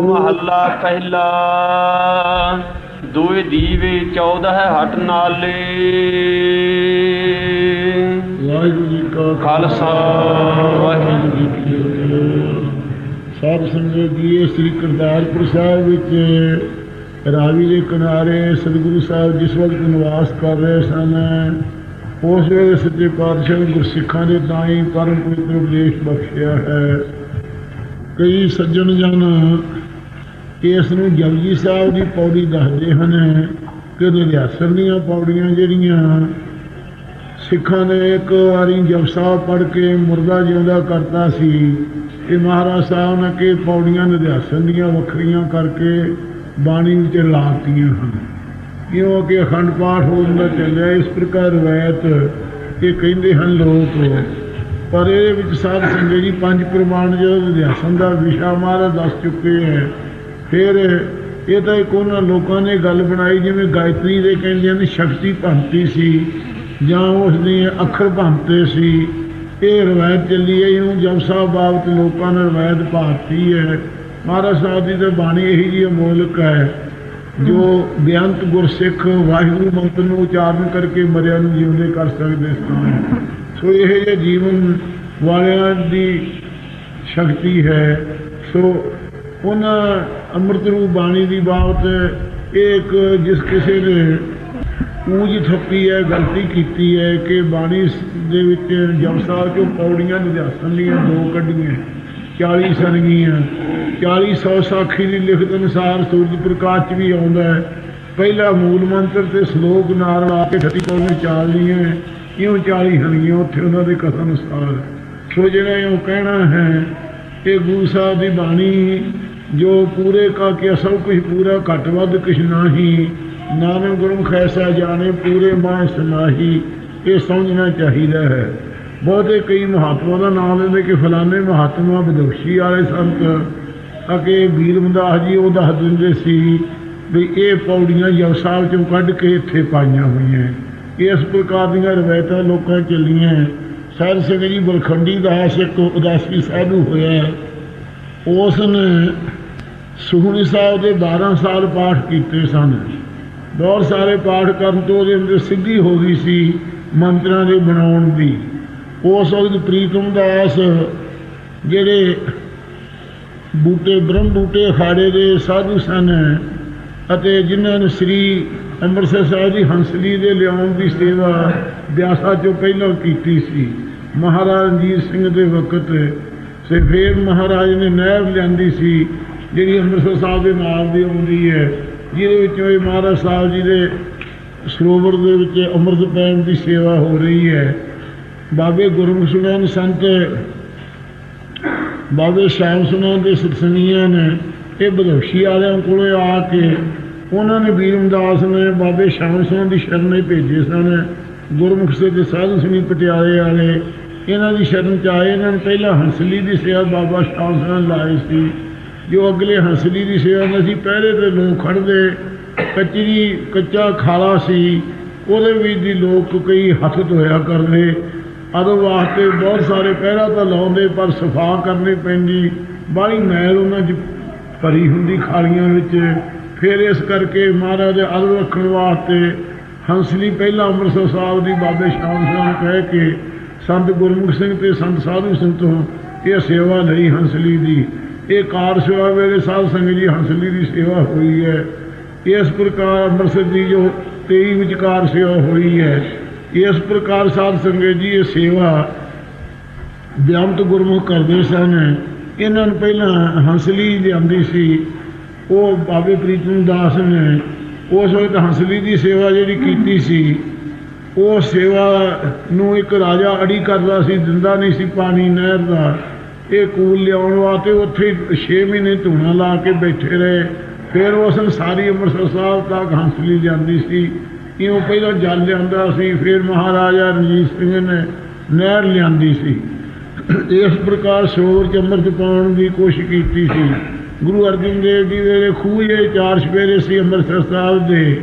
ਮਹੱਲਾ ਪਹਿਲਾ। ਦੋਏ ਦੀਵੇ 14 ਹਟ ਨਾਲੇ। ਵਾਹਿਗੁਰੂ ਜੀ ਕਾ ਖਾਲਸਾ, ਵਾਹਿਗੁਰੂ ਜੀ ਕੀ ਫਤਿਹ। ਸਾਧ ਸੰਗਤ ਜੀ ਸ੍ਰੀ ਕਰਤਾਰਪੁਰ ਸਾਹਿਬ ਵਿੱਚ ਰਾਵੀ ਦੇ ਕਿਨਾਰੇ ਸਤਿਗੁਰੂ ਸਾਹਿਬ ਜਿਸ ਵਕਤ ਨਿਵਾਸ ਕਰ ਰਹੇ ਸਨ, ਉਸ ਵੇਲੇ ਸੱਚੇ ਪਾਤਸ਼ਾਹ ਨੇ ਗੁਰਸਿੱਖਾਂ ਦੇ ਤਾਈਂ ਪਰਮ ਪਵਿੱਤਰ ਉਪਦੇਸ਼ ਬਖਸ਼ਿਆ ਹੈ। ਕਈ ਸੱਜਣ ਜਨ ਇਸ ਨੂੰ ਜਪਜੀ ਸਾਹਿਬ ਦੀ ਪੌੜੀ ਦੱਸਦੇ ਹਨ ਕਿ ਨਿਰਆਸਰ ਦੀਆਂ ਪੌੜੀਆਂ ਜਿਹੜੀਆਂ ਸਿੱਖਾਂ ਨੇ ਇੱਕ ਵਾਰੀ ਜਪ ਸਾਹਿਬ ਪੜ੍ਹ ਕੇ ਮੁਰਦਾ ਜਿਉਂਦਾ ਕਰਤਾ ਸੀ, ਇਹ ਮਹਾਰਾਜ ਸਾਹਿਬ ਨੇ ਕਿ ਪੌੜੀਆਂ ਨਿਰਆਸਨ ਦੀਆਂ ਵੱਖਰੀਆਂ ਕਰਕੇ ਬਾਣੀ ਵਿੱਚ ਲਾਤੀਆਂ ਹਨ। ਕਿਉਂ ਕਿ ਅਖੰਡ ਪਾਠ ਹੁੰਦਾ ਚੱਲਿਆ, ਇਸ ਪ੍ਰਕਾਰ ਰਵਾਇਤ ਇਹ ਕਹਿੰਦੇ ਹਨ ਲੋਕ, ਪਰ ਇਹਦੇ ਵਿੱਚ ਸਾਧ ਸੰਗਤ ਜੀ ਪੰਜ ਪ੍ਰਮਾਣ ਜਦੋਂ ਨਿਰਆਸਨ ਦਾ ਵਿਸ਼ਾ ਮਹਾਰਾਜ ਦੱਸ ਚੁੱਕੇ ਹੈ। ਫਿਰ ਇਹ ਤਾਂ ਇੱਕ ਉਹਨਾਂ ਲੋਕਾਂ ਨੇ ਗੱਲ ਬਣਾਈ ਜਿਵੇਂ ਗਾਇਤਰੀ ਦੇ ਕਹਿੰਦੇ ਨੇ ਸ਼ਕਤੀ ਭੰਤੀ ਸੀ ਜਾਂ ਉਸ ਦੀ ਅੱਖਰ ਭੰਤੇ ਸੀ। ਇਹ ਰਵਾਇਤ ਚੱਲੀ ਹੈ, ਇਹਨੂੰ ਜਪ ਸਾਹਿਬ ਬਾਬਤ ਲੋਕਾਂ ਨੇ ਰਵਾਇਤ ਭਾਤੀ ਹੈ। ਮਹਾਰਾਜ ਸਾਹਿਬ ਦੀ ਤਾਂ ਬਾਣੀ ਇਹੀ ਜੀ ਅਮੋਲਕ ਹੈ, ਜੋ ਬੇਅੰਤ ਗੁਰਸਿੱਖ ਵਾਹਿਗੁਰੂ ਮੰਤਰ ਨੂੰ ਉਚਾਰਨ ਕਰਕੇ ਮਰਿਆ ਨੂੰ ਜਿਉਂਦੇ ਕਰ ਸਕਦੇ ਸਨ। ਸੋ ਇਹ ਜੇ ਜੀਵਨ ਵਾਲਿਆਂ ਦੀ ਸ਼ਕਤੀ ਹੈ। ਸੋ ਉਹਨਾਂ ਅੰਮ੍ਰਿਤ ਰੂਪ ਬਾਣੀ ਦੀ ਬਾਬਤ ਇਹ ਇੱਕ ਜਿਸ ਕਿਸੇ ਨੇ ਊਜ ਥੱਪੀ ਹੈ, ਗਲਤੀ ਕੀਤੀ ਹੈ ਕਿ ਬਾਣੀ ਦੇ ਵਿੱਚ ਜਪ ਸਾਹਿਬ ਚੋਂ ਪੌੜੀਆਂ ਨਿਜਾਸਨ ਦੀਆਂ ਦੋ ਕੱਢੀਆਂ 40 ਸਨਗੀਆਂ 40 ਸੌ ਸਾਖੀ ਦੀ ਲਿਖਤ ਅਨੁਸਾਰ ਸੂਰਜ ਪ੍ਰਕਾਸ਼ ਚ ਵੀ ਆਉਂਦਾ ਹੈ। ਪਹਿਲਾ ਮੂਲ ਮੰਤਰ ਤੇ ਸ਼ਲੋਕ ਨਾਲ ਲਾ ਕੇ 38 ਪੌੜੀਆਂ ਚਾਲਦੀਆਂ ਇਉਂ 40 ਹਨਗੀਆਂ ਉੱਥੇ ਉਹਨਾਂ ਦੇ ਕਥਨ ਅਨੁਸਾਰ ਸੋ ਜਿਹੜਾ ਇਹ ਕਹਿਣਾ ਹੈ ਕਿ ਗੁਰੂ ਸਾਹਿਬ ਦੀ ਬਾਣੀ ਜੋ ਪੂਰੇ ਕਾ ਕੇ ਸਭ ਕੁਝ ਪੂਰਾ ਘੱਟ ਵੱਧ ਕੁਛ ਨਹੀਂ, ਨਾਨਕ ਗੁਰੂ ਖੈਸਾ ਜਾਣੇ, ਪੂਰੇ ਮਾਂ ਸਮਾਹੀ ਇਹ ਸਮਝਣਾ ਚਾਹੀਦਾ ਹੈ। ਬਹੁਤੇ ਕਈ ਮਹਾਤਮਾ ਦਾ ਨਾਮ ਲੈਂਦੇ ਕਿ ਫਲਾਣੇ ਮਹਾਤਮਾ ਵਿਦੋਸ਼ੀ ਵਾਲੇ ਸੰਤ, ਅਕੇ ਵੀਰਮਦਾਸ ਜੀ ਉਹ ਦੱਸ ਦਿੰਦੇ ਸੀ ਵੀ ਇਹ ਪੌੜੀਆਂ ਜਪ ਸਾਹਿਬ ਚੋਂ ਕੱਢ ਕੇ ਇੱਥੇ ਪਾਈਆਂ ਹੋਈਆਂ। ਇਸ ਪ੍ਰਕਾਰ ਦੀਆਂ ਰਵਾਇਤਾਂ ਲੋਕਾਂ ਚੱਲੀਆਂ। ਸਾਧ ਸਿੰਘ ਜੀ ਬਲਖੰਡੀ ਦਾਸ ਇੱਕ ਉਦਾਸੀ ਸਾਧੂ ਹੋਇਆ। ਉਸ ਨੇ ਸੁਖਮਨੀ ਸਾਹਿਬ ਦੇ 12 ਸਾਲ ਪਾਠ ਕੀਤੇ ਸਨ। ਬਹੁਤ ਸਾਰੇ ਪਾਠ ਕਰਨ ਤੋਂ ਉਹਦੇ ਅੰਦਰ ਸਿੱਧੀ ਹੋ ਗਈ ਸੀ ਮੰਤਰਾਂ ਦੇ ਬਣਾਉਣ ਦੀ। ਉਸ ਵਕਤ ਪ੍ਰੀਤਮ ਦਾਸ ਜਿਹੜੇ ਬੂਟੇ ਬ੍ਰਹਮ ਬੂਟੇ ਅਖਾੜੇ ਦੇ ਸਾਧੂ ਸਨ ਅਤੇ ਜਿਨ੍ਹਾਂ ਨੇ ਸ੍ਰੀ ਅੰਮ੍ਰਿਤਸਰ ਸਾਹਿਬ ਦੀ ਹੰਸਲੀ ਦੇ ਲਿਆਉਣ ਦੀ ਸੇਵਾ ਬਿਆਸਾ ਚੋਂ ਪਹਿਲਾਂ ਕੀਤੀ ਸੀ। ਮਹਾਰਾਜ ਰਣਜੀਤ ਸਿੰਘ ਦੇ ਵਕਤ ਸੇ ਫੇਰ ਮਹਾਰਾਜ ਨੇ ਨਹਿਰ ਲਿਆਂਦੀ ਸੀ। ਜਿਹੜੀ ਅੰਮ੍ਰਿਤਸਰ ਸਾਹਿਬ ਦੇ ਨਾਲ ਦੀ ਆਉਂਦੀ ਹੈ, ਜਿਹਦੇ ਵਿੱਚੋਂ ਇਹ ਮਹਾਰਾਜ ਸਾਹਿਬ ਜੀ ਦੇ ਸਰੋਵਰ ਦੇ ਵਿੱਚ ਅੰਮ੍ਰਿਤ ਪੈਣ ਦੀ ਸੇਵਾ ਹੋ ਰਹੀ ਹੈ। ਬਾਬੇ ਗੁਰਮੁਖ ਸੁਣਨ ਸੰਤ, ਬਾਬੇ ਸ਼ਾਮ ਸੁਣਨ ਦੇ ਸਤਸੰਗੀਆਂ ਨੇ ਇਹ ਬਦੋਸ਼ੀ ਵਾਲਿਆਂ ਕੋਲੇ ਆ ਕੇ ਉਹਨਾਂ ਨੇ ਵੀਰਮਦਾਸ ਨੇ, ਬਾਬੇ ਸ਼ਾਮ ਸੁਣਨ ਦੀ ਸ਼ਰਨ ਹੀ ਭੇਜੇ ਸਨ। ਗੁਰਮੁਖ ਸੇ ਦੇ ਸਾਧੂ ਸਿੰਘ ਪਟਿਆਲੇ ਵਾਲੇ, ਇਹਨਾਂ ਦੀ ਸ਼ਰਨ ਚ ਆਏ, ਇਹਨਾਂ ਨੇ ਪਹਿਲਾਂ ਹੰਸਲੀ ਦੀ ਸੇਵਾ ਬਾਬਾ ਸ਼ਾਮ ਸੁਣਨ ਲਾਏ ਸੀ। ਜੋ ਅਗਲੇ ਹੰਸਲੀ ਦੀ ਸੇਵਾ ਵਿੱਚ ਸੀ ਪਹਿਰੇ ਤੇ ਲੋਕ ਖੜਦੇ ਕੱਚੀ ਕੱਚਾ ਖਾਲਾ ਸੀ, ਉਹਦੇ ਵਿੱਚ ਦੀ ਲੋਕ ਕਈ ਹੱਥ ਧੋਇਆ ਕਰਦੇ। ਅਦੋਂ ਵਾਸਤੇ ਬਹੁਤ ਸਾਰੇ ਪਹਿਰਾ ਤਾਂ ਲਾਉਂਦੇ, ਪਰ ਸਫਾ ਕਰਨੀ ਪੈਂਦੀ। ਬਾਹਲੀ ਮੈਲ ਉਹਨਾਂ 'ਚ ਭਰੀ ਹੁੰਦੀ ਖਾਲੀਆਂ ਵਿੱਚ। ਫਿਰ ਇਸ ਕਰਕੇ ਮਹਾਰਾਜ ਦੇ ਅਦਬ ਰੱਖਣ ਵਾਸਤੇ ਹੰਸਲੀ ਪਹਿਲਾਂ ਅੰਮ੍ਰਿਤਸਰ ਸਾਹਿਬ ਦੀ ਬਾਬੇ ਸ਼ਾਮ ਸਿੰਘ ਨੂੰ ਕਹਿ ਕੇ ਸੰਤ ਗੁਰਮੁਖ ਸਿੰਘ ਤੇ ਸੰਤ ਸਾਧੂ ਸਿੰਘ ਤੋਂ ਇਹ ਸੇਵਾ ਲਈ ਹੰਸਲੀ ਦੀ। ਇਹ ਕਾਰ ਸੇਵਾ ਵੇਲੇ ਸਾਧ ਸੰਗਤ ਜੀ ਹੰਸਲੀ ਦੀ ਸੇਵਾ ਹੋਈ ਹੈ। ਇਸ ਪ੍ਰਕਾਰ ਅੰਮ੍ਰਿਤਸਰ ਦੀ ਜੋ 23 ਵਿਚਕਾਰ ਸੇਵਾ ਹੋਈ ਹੈ, ਇਸ ਪ੍ਰਕਾਰ ਸਾਧ ਸੰਗਤ ਜੀ ਇਹ ਸੇਵਾ ਬਿਆਮਤ ਗੁਰਮੁਖ ਕਰਦੇ ਸਨ। ਇਹਨਾਂ ਨੂੰ ਪਹਿਲਾਂ ਹੰਸਲੀ ਜਾਂਦੀ ਸੀ। ਉਹ ਬਾਬੇ ਪ੍ਰੀਤਮ ਦਾਸ ਨੇ ਉਸ ਵਕਤ ਹੰਸਲੀ ਦੀ ਸੇਵਾ ਜਿਹੜੀ ਕੀਤੀ ਸੀ, ਉਹ ਸੇਵਾ ਨੂੰ ਇੱਕ ਰਾਜਾ ਅੜੀ ਕਰਦਾ ਸੀ, ਦਿੰਦਾ ਨਹੀਂ ਸੀ ਪਾਣੀ ਨਹਿਰ ਦਾ। ਇਹ ਕੂਲ ਲਿਆਉਣ ਵਾਸਤੇ ਉੱਥੇ 6 ਮਹੀਨੇ ਧੂਣਾ ਲਾ ਕੇ ਬੈਠੇ ਰਹੇ। ਫਿਰ ਉਸ ਸਾਰੀ ਅੰਮ੍ਰਿਤਸਰ ਸਾਹਿਬ ਤੱਕ ਹੰਸਲੀ ਜਾਂਦੀ ਸੀ। ਇਉਂ ਪਹਿਲਾਂ ਜਲ ਲਿਆਂਦਾ ਸੀ, ਫਿਰ ਮਹਾਰਾਜਾ ਰਣਜੀਤ ਸਿੰਘ ਨੇ ਨਹਿਰ ਲਿਆਂਦੀ ਸੀ। ਇਸ ਪ੍ਰਕਾਰ ਸ਼ੋਰ ਚ ਅੰਮ੍ਰਿਤ ਪਾਉਣ ਦੀ ਕੋਸ਼ਿਸ਼ ਕੀਤੀ ਸੀ। ਗੁਰੂ ਅਰਜਨ ਦੇਵ ਜੀ ਦੇ ਖੂਹ ਜੇ ਚਾਰ ਸਪੇਰੇ ਸੀ ਅੰਮ੍ਰਿਤਸਰ ਸਾਹਿਬ ਦੇ।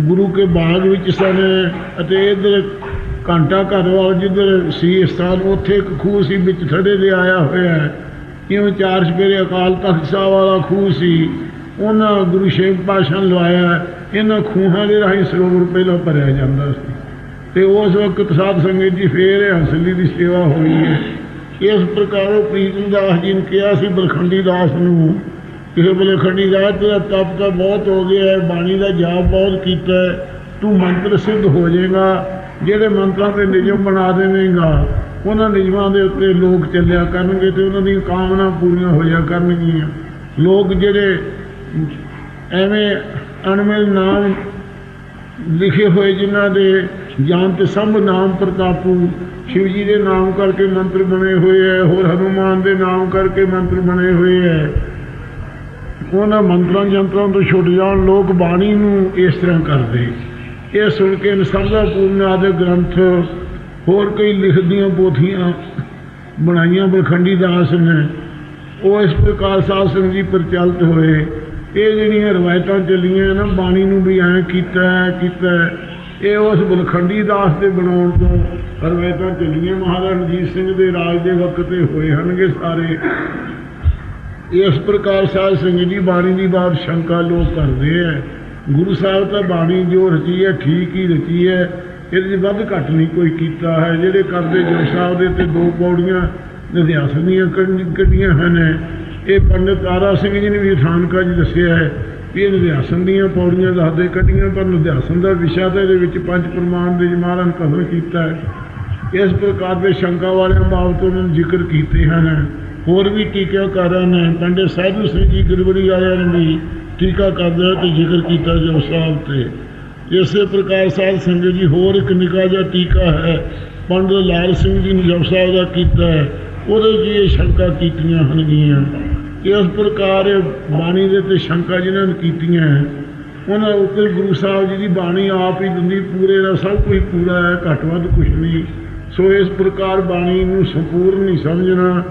ਗੁਰੂ ਕੇ ਬਾਗ ਵਿੱਚ ਸਨ ਅਤੇ ਇਧਰ ਘੰਟਾ ਘਰ ਵਾਲ ਜਿੱਧਰ ਸੀ ਸਥਾਨ ਉੱਥੇ ਇੱਕ ਖੂਹ ਸੀ, ਵਿੱਚ ਥੜੇ ਦੇ ਆਇਆ ਹੋਇਆ ਹੈ। ਕਿਉਂ ਚਾਰ ਸਪੇਰੇ ਅਕਾਲ ਤਖਤ ਸਾਹਿਬ ਵਾਲਾ ਖੂਹ ਸੀ। ਉਹਨਾਂ ਗੁਰੂ ਸ਼ੇਖ ਪਾਸ਼ਾ ਲਵਾਇਆ। ਇਹਨਾਂ ਖੂਹਾਂ ਦੇ ਰਾਹੀਂ ਸਰੋਵਰ ਪਹਿਲਾਂ ਭਰਿਆ ਜਾਂਦਾ ਸੀ। ਤੇ ਉਸ ਵਕਤ ਸਾਧ ਸੰਗਤ ਜੀ ਫੇਰ ਇਹ ਹੰਸਲੀ ਦੀ ਸੇਵਾ ਹੋਈ ਹੈ। ਇਸ ਪ੍ਰਕਾਰ ਉਹ ਪ੍ਰੀਤਮ ਦਾਸ ਜੀ ਨੇ ਕਿਹਾ ਸੀ, ਬਲਖੰਡੀ ਦਾਸ ਨੂੰ ਕਿਸੇ ਬਲਖੰਡੀ ਦਾਸ, ਤੇਰਾ ਤਪ ਤਾਂ ਬਹੁਤ ਹੋ ਗਿਆ ਹੈ, ਬਾਣੀ ਦਾ ਜਾਪ ਬਹੁਤ ਕੀਤਾ ਤੂੰ ਮੰਤਰ ਸਿੱਧ ਹੋ ਜਾਏਗਾ। ਜਿਹੜੇ ਮੰਤਰਾਂ ਤੇ ਨਿਯਮ ਬਣਾ ਦੇਵੇਂਗਾ, ਉਹਨਾਂ ਨਿਯਮਾਂ ਦੇ ਉੱਤੇ ਲੋਕ ਚੱਲਿਆ ਕਰਨਗੇ ਤੇ ਉਹਨਾਂ ਦੀਆਂ ਕਾਮਨਾ ਪੂਰੀਆਂ ਹੋਇਆ ਕਰਨਗੀਆਂ। ਲੋਕ ਜਿਹੜੇ ਐਵੇਂ ਅਣਮਿਲ ਨਾਮ ਲਿਖੇ ਹੋਏ ਜਿਨ੍ਹਾਂ ਦੇ ਜਾਨ ਤੇ ਸਭ ਨਾਮ ਪ੍ਰਤਾਪੂ, ਸ਼ਿਵ ਜੀ ਦੇ ਨਾਮ ਕਰਕੇ ਮੰਤਰ ਬਣੇ ਹੋਏ ਹੈ ਹੋਰ ਹਨੂਮਾਨ ਦੇ ਨਾਮ ਕਰਕੇ ਮੰਤਰ ਬਣੇ ਹੋਏ ਹੈ ਉਹਨਾਂ ਮੰਤਰਾਂ ਜੰਤਰਾਂ ਤੋਂ ਛੁੱਟ ਜਾਣ, ਲੋਕ ਬਾਣੀ ਨੂੰ ਇਸ ਤਰ੍ਹਾਂ ਕਰਦੇ। ਇਹ ਸੁਣ ਕੇ ਨਸਰਦਾ ਪੂਰਨ ਆਦਿ ਗ੍ਰੰਥ ਹੋਰ ਕਈ ਲਿਖਦੀਆਂ ਪੋਥੀਆਂ ਬਣਾਈਆਂ ਬਲਖੰਡੀ ਦਾਸ ਨੇ ਉਹ ਇਸ ਪ੍ਰਕਾਰ ਸਾਧ ਸੰਗਤ ਜੀ ਪ੍ਰਚਲਿਤ ਹੋਏ। ਇਹ ਜਿਹੜੀਆਂ ਰਵਾਇਤਾਂ ਚੱਲੀਆਂ ਨਾ ਬਾਣੀ ਨੂੰ ਵੀ ਐਂ ਕੀਤਾ ਹੈ, ਕੀਤਾ। ਇਹ ਉਸ ਬਲਖੰਡੀ ਦਾਸ ਦੇ ਬਣਾਉਣ ਤੋਂ ਰਵਾਇਤਾਂ ਚੱਲੀਆਂ। ਮਹਾਰਾਜ ਰਣਜੀਤ ਸਿੰਘ ਦੇ ਰਾਜ ਦੇ ਵਕਤ ਤੇ ਹੋਏ ਹਨਗੇ ਸਾਰੇ। ਇਸ ਪ੍ਰਕਾਰ ਸਾਧ ਸੰਗਤ ਜੀ ਬਾਣੀ ਦੀ ਬਾਤ ਸ਼ੰਕਾ ਲੋਕ ਕਰਦੇ ਐ। ਗੁਰੂ ਸਾਹਿਬ ਤਾਂ ਬਾਣੀ ਜੋ ਰਚੀ ਹੈ, ਠੀਕ ਹੀ ਰਚੀ ਹੈ। ਇਹਦੇ 'ਚ ਵੱਧ ਘੱਟ ਨਹੀਂ ਕੋਈ ਕੀਤਾ ਹੈ। ਜਿਹੜੇ ਕਰਦੇ ਜੋ ਸਾਹਿਬ ਦੇ ਤੇ ਦੋ ਪੌੜੀਆਂ ਨਿਧਿਆਸ ਦੀਆਂ ਕੱਢ- ਕੱਢੀਆਂ ਹਨ। ਇਹ ਪੰਡਿਤ ਤਾਰਾ ਸਿੰਘ ਜੀ ਨੇ ਵੀ ਥਾਨਕਾ ਜੀ ਦੱਸਿਆ ਹੈ ਵੀ ਇਹ ਨਿਧਿਆਸਨ ਦੀਆਂ ਪੌੜੀਆਂ ਦੱਸਦੇ ਕੱਢੀਆਂ, ਪਰ ਨਿਧਿਆਸਨ ਦਾ ਵਿਸ਼ਾ ਤਾਂ ਇਹਦੇ ਵਿੱਚ ਪੰਜ ਪ੍ਰਮਾਣ ਦੇ ਜਮਾਰਨ ਕਥਨ ਕੀਤਾ ਹੈ। ਇਸ ਪ੍ਰਕਾਰ ਦੇ ਸ਼ੰਕਾ ਵਾਲਿਆਂ ਬਾਬਤ ਉਹਨਾਂ ਨੇ ਜ਼ਿਕਰ ਕੀਤੇ ਹਨ। ਹੋਰ ਵੀ ਟੀਕਾਕਾਰਾਂ ਨੇ। ਪੰਡਿਤ ਸਾਧੂ ਸਿੰਘ ਜੀ ਗੁਰਬੜੀ ਵਾਲਿਆਂ ਨੇ ਵੀ ਟੀਕਾ ਕਰਦੇ ਤੇ ਜ਼ਿਕਰ ਕੀਤਾ ਜੋ ਸਾਹਿਬ ਤੇ। ਇਸੇ ਪ੍ਰਕਾਰ ਸਾਧ ਸੰਗਤ ਜੀ ਹੋਰ ਇੱਕ ਨਿੱਕਾ ਜਿਹਾ ਟੀਕਾ ਹੈ ਪੰਡਿਤ ਲਾਲ ਸਿੰਘ ਜੀ ਨੇ ਜੋ ਸਾਹਿਬ ਦਾ ਕੀਤਾ ਹੈ ਉਹਦੇ ਜੀ ਇਹ ਸ਼ੰਕਾ ਕੀਤੀਆਂ ਹਨਗੀਆਂ ਇਸ ਪ੍ਰਕਾਰ ਬਾਣੀ ਦੇ ਤੇ ਸ਼ੰਕਾ ਜਿਨ੍ਹਾਂ ਨੇ ਕੀਤੀਆਂ ਹੈ, ਉਹਨਾਂ ਉੱਤੇ ਗੁਰੂ ਸਾਹਿਬ ਜੀ ਦੀ ਬਾਣੀ ਆਪ ਹੀ ਦਿੰਦੀ ਪੂਰੇ ਦਾ ਸਭ ਕੁਝ ਪੂਰਾ ਹੈ ਘੱਟ ਵੱਧ ਕੁਝ ਨਹੀਂ। ਸੋ ਇਸ ਪ੍ਰਕਾਰ ਬਾਣੀ ਨੂੰ ਸੰਪੂਰਨ ਨਹੀਂ ਸਮਝਣਾ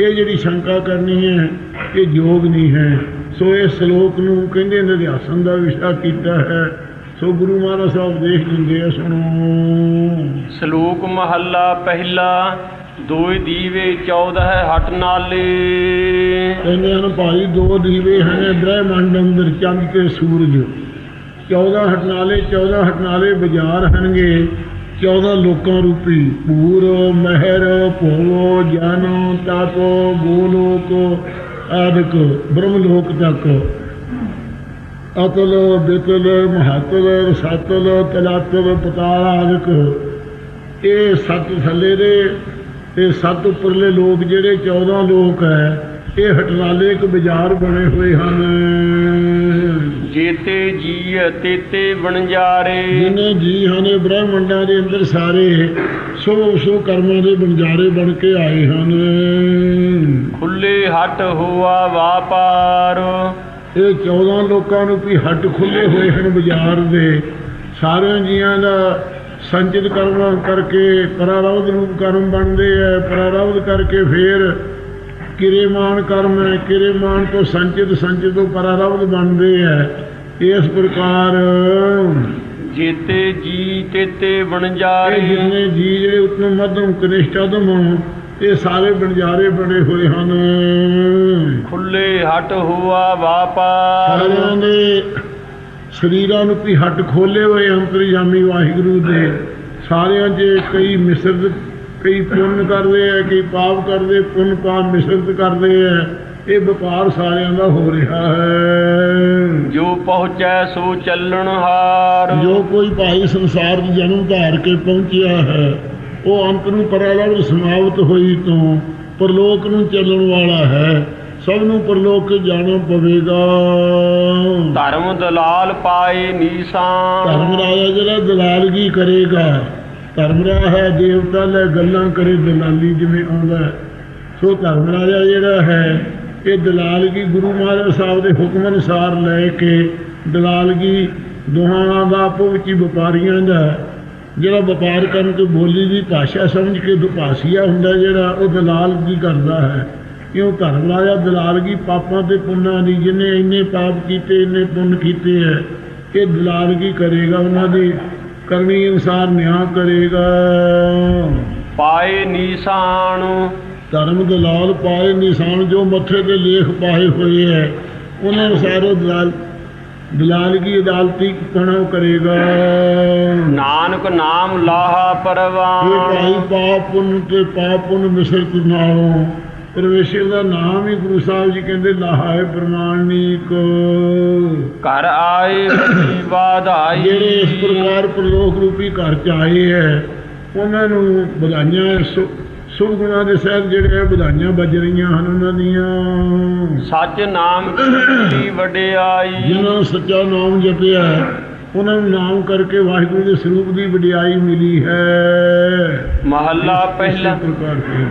ਇਹ ਜਿਹੜੀ ਸ਼ੰਕਾ ਕਰਨੀ ਹੈ ਇਹ ਯੋਗ ਨਹੀਂ ਹੈ। ਸੋ ਇਹ ਸ਼ਲੋਕ ਨੂੰ ਕਹਿੰਦੇ ਨਿਧਿਆਸਨ ਦਾ ਵਿਸ਼ਾ ਕੀਤਾ ਹੈ। ਸੋ ਗੁਰੂ ਮਹਾਰਾਜ ਸਾਹਿਬ ਦੇਖ ਦਿੰਦੇ ਆ ਸੁਣੋ। ਸ਼ਲੋਕ ਮਹੱਲਾ ਪਹਿਲਾ ਦੋਇ ਦੀਵੇ 14 ਹਟ ਨਾਲੇ। ਕਹਿੰਦੇ ਹਨ ਭਾਈ ਦੋ ਦੀਵੇ ਹਨ ਬ੍ਰਹਮੰਡ ਅੰਦਰ ਚੰਦ ਤੇ ਸੂਰਜ। 14 ਹਟਨਾਲੇ 14 ਹਟਨਾਲੇ ਬਾਜ਼ਾਰ ਹਨਗੇ। 14 ਲੋਕਾਂ ਰੂਪੀ ਪੂਰ ਮਹਿਰ ਭੋਗੋ ਜਾਨੋ ਤਾਪੋ ਗੋਲੋਕ। ਆਦਿਕ ਬ੍ਰਹਮ ਲੋਕ ਤੱਕ। ਅਤਲ, ਬਿਤਲ, ਮਹਤਲ, ਰਸਾਤਲ, ਤਲਾਤਲ, ਪਤਾਲ ਆਦਿਕ। ਇਹ ਸੱਤ ਥੱਲੇ ਦੇ ਤੇ ਸੱਤ ਉੱਪਰਲੇ ਲੋਕ ਜਿਹੜੇ 14 ਲੋਕ ਹੈ। ਇਹ ਹਟਨਾਲੇ ਇੱਕ ਬਾਜ਼ਾਰ ਬਣੇ ਹੋਏ ਹਨ। ਜੇਤੇ ਜੀ ਤੇਤੇ ਵਣਜਾਰੇ ਜਿਨੇ ਜੀ ਹਨ ਇਹ ਬ੍ਰਹਮੰਡਾਂ ਦੇ ਅੰਦਰ ਸਾਰੇ ਸੋ ਸੋ ਕਰਮਾਂ ਦੇ ਬੰਜਾਰੇ ਬਣ ਕੇ ਆਏ ਹਨ। ਖੁੱਲੇ ਹਟ ਹੋਆ ਵਾਪਾਰ। ਇਹ 14 ਲੋਕਾਂ ਨੂੰ ਵੀ ਹੱਟ ਖੁੱਲੇ ਹੋਏ ਹਨ ਬਾਜ਼ਾਰ ਦੇ। ਸਾਰਿਆਂ ਜੀਆਂ ਦਾ ਸੰਚਿਤ ਕਰਮ ਕਰਕੇ ਪਰਾਰਬਧ ਰੂਪ ਕਰਮ ਬਣਦੇ ਹੈ ਪਰਾਰਬਧ ਕਰਕੇ ਫੇਰ ਕਿਰੇਮਾਨ ਕਰਮ ਹੈ ਕਿਰੇਮਾਨ ਤੋਂ ਸੰਚਿਤ ਸੰਚਿਤ ਤੋਂ ਪਰਾਰਬਧ ਬਣਦੇ ਹੈ। ਇਸ ਪ੍ਰਕਾਰ ਜੇਤੇ ਜੀ ਤੇਤੇ ਇਹ ਵਣਜਾਰੇ ਜਿੰਨੇ ਜੀ ਜਿਹੜੇ ਉਤਮ ਮਧਮ ਕਨਿਸ਼ਟ ਅਧਮ ਇਹ ਸਾਰੇ ਬੰਜਾਰੇ ਬਣੇ ਹੋਏ ਹਨ। ਖੁੱਲੇ ਹਟ ਹੋਆ ਵਾਪਾਰ। ਸਾਰਿਆਂ ਦੇ ਸਰੀਰਾਂ ਨੂੰ ਵੀ ਹੱਟ ਖੋਲੇ ਹੋਏ ਅੰਤਰਜਾਮੀ ਵਾਹਿਗੁਰੂ ਦੇ। ਸਾਰਿਆਂ 'ਚ ਕਈ ਮਿਸਰਤ ਕਈ ਪੁੰਨ ਕਰਦੇ ਆ ਕਈ ਪਾਪ ਕਰਦੇ ਪੁੰਨ ਪਾਪ ਮਿਸਰਤ ਕਰਦੇ ਆ। ਇਹ ਵਪਾਰ ਸਾਰਿਆਂ ਦਾ ਹੋ ਰਿਹਾ ਹੈ। ਜੋ ਪਹੁੰਚੈ ਸੋ ਚੱਲਣ ਹਾਰ। ਜੋ ਕੋਈ ਭਾਈ ਸੰਸਾਰ 'ਚ ਜਨਮ ਧਾਰ ਕੇ ਪਹੁੰਚਿਆ ਹੈ ਉਹ ਅੰਤ ਨੂੰ ਪਰਾਲਵ ਸਮਾਪਤ ਹੋਈ ਤੋਂ ਪਰਲੋਕ ਨੂੰ ਚੱਲਣ ਵਾਲਾ ਹੈ। ਸਭ ਨੂੰ ਪਰਲੋਕ ਜਾਣਾ ਪਵੇਗਾ। ਧਰਮ ਦਲਾਲ ਪਾਏ ਨੀਸਾਨ। ਧਰਮ ਰਾਜਾ ਜਿਹੜਾ ਦਲਾਲਗੀ ਕਰੇਗਾ? ਧਰਮ ਰਾਜਾ ਹੈ ਦੇਵਤਾ ਲੈ ਗੱਲਾਂ ਕਰੇ ਦਲਾਲੀ ਜਿਵੇਂ ਆਉਂਦਾ ਸੋ ਧਰਮ ਰਾਜਾ ਜਿਹੜਾ ਹੈ, ਇਹ ਦਲਾਲਗੀ ਗੁਰੂ ਮਹਾਰਾਜ ਸਾਹਿਬ ਦੇ ਹੁਕਮ ਅਨੁਸਾਰ ਲੈ ਕੇ ਦਲਾਲਗੀ ਦੋਹਾਂ ਦਾ ਆਪੋ ਵਿੱਚ ਹੀ ਵਪਾਰੀਆਂ ਦਾ ਜਿਹੜਾ ਵਪਾਰ ਕਰਨ ਤੋਂ ਬੋਲੀ ਦੀ ਭਾਸ਼ਾ ਸਮਝ ਕੇ ਦੁਪਾਸੀਆ ਹੁੰਦਾ ਜਿਹੜਾ ਉਹ ਦਲਾਲਗੀ ਕਰਦਾ ਹੈ। ਕਿਉਂ ਧਰਮ ਰਾਜਾ ਦਲਾਲਗੀ ਪਾਪਾਂ ਤੇ ਪੁੰਨਾਂ ਦੀ ਜਿਹਨੇ ਇੰਨੇ ਪਾਪ ਕੀਤੇ, ਇੰਨੇ ਪੁੰਨ ਕੀਤੇ ਹੈ, ਇਹ ਦਲਾਲਗੀ ਕਰੇਗਾ ਉਹਨਾਂ ਦੀ। ਕਰਨੀ ਅਨੁਸਾਰ ਨਿਆਂ ਕਰੇਗਾ। ਪਾਏ ਨੀਸਾਨ। ਧਰਮ ਦਲਾਲ ਪਾਏ ਨਿਸ਼ਾਨ ਜੋ ਮੱਥੇ ਤੇ ਲੇਖ ਪਾਏ ਹੋਏ ਹੈ ਉਹਨਾਂ ਅਨੁਸਾਰ ਉਹ ਦਲਾਲ ਦਲਾਲ ਕੀ ਅਦਾਲਤੀ ਕਣਾ ਕਰੇਗਾ। ਨਾਨਕ ਨਾਮ ਲਾਹਾ ਇਹ ਭਾਈ ਪਰਵਾਨ ਪਾਪ ਪੁੰਨ ਤੇ ਪਾਪ ਪੁੰਨ ਮਿਸ਼ਰਤ ਨਾਲੋਂ ਪਰਮੇਸ਼ਰ ਦਾ ਨਾਮ ਹੀ ਗੁਰੂ ਸਾਹਿਬ ਜੀ ਕਹਿੰਦੇ ਲਾਹਾ ਹੈ ਪ੍ਰਮਾਣਿਕ। ਘਰ ਆਏ ਵਜੀ ਵਾਧਾਈ ਜਿਹੜੇ ਇਸ ਪ੍ਰਕਾਰ ਪ੍ਰਲੋਕ ਰੂਪੀ ਘਰ ਚ ਆਏ ਹੈ ਉਹਨਾਂ ਨੂੰ ਵਧਾਈਆਂ ਸੁ- ਸੁਭ ਗੁਣਾਂ ਦੇ ਸਹਿਤ ਜਿਹੜੇ ਵਧਾਈਆਂ ਵੱਜ ਰਹੀਆਂ ਹਨ ਉਹਨਾਂ ਦੀਆਂ। ਸੱਚ ਨਾਮ ਕੀ ਵਡਿਆਈ ਜਿਨ੍ਹਾਂ ਸੱਚਾ ਨਾਮ ਜਪਿਆ ਹੈ, ਉਹਨਾਂ ਨੂੰ ਨਾਮ ਕਰਕੇ ਵਾਹਿਗੁਰੂ ਦੇ ਸਰੂਪ ਦੀ ਵਡਿਆਈ ਮਿਲੀ ਹੈ। ਮਹੱਲਾ ਇਸੇ ਪਹਿਲਾ। ਪ੍ਰਕਾਰ ਫਿਰ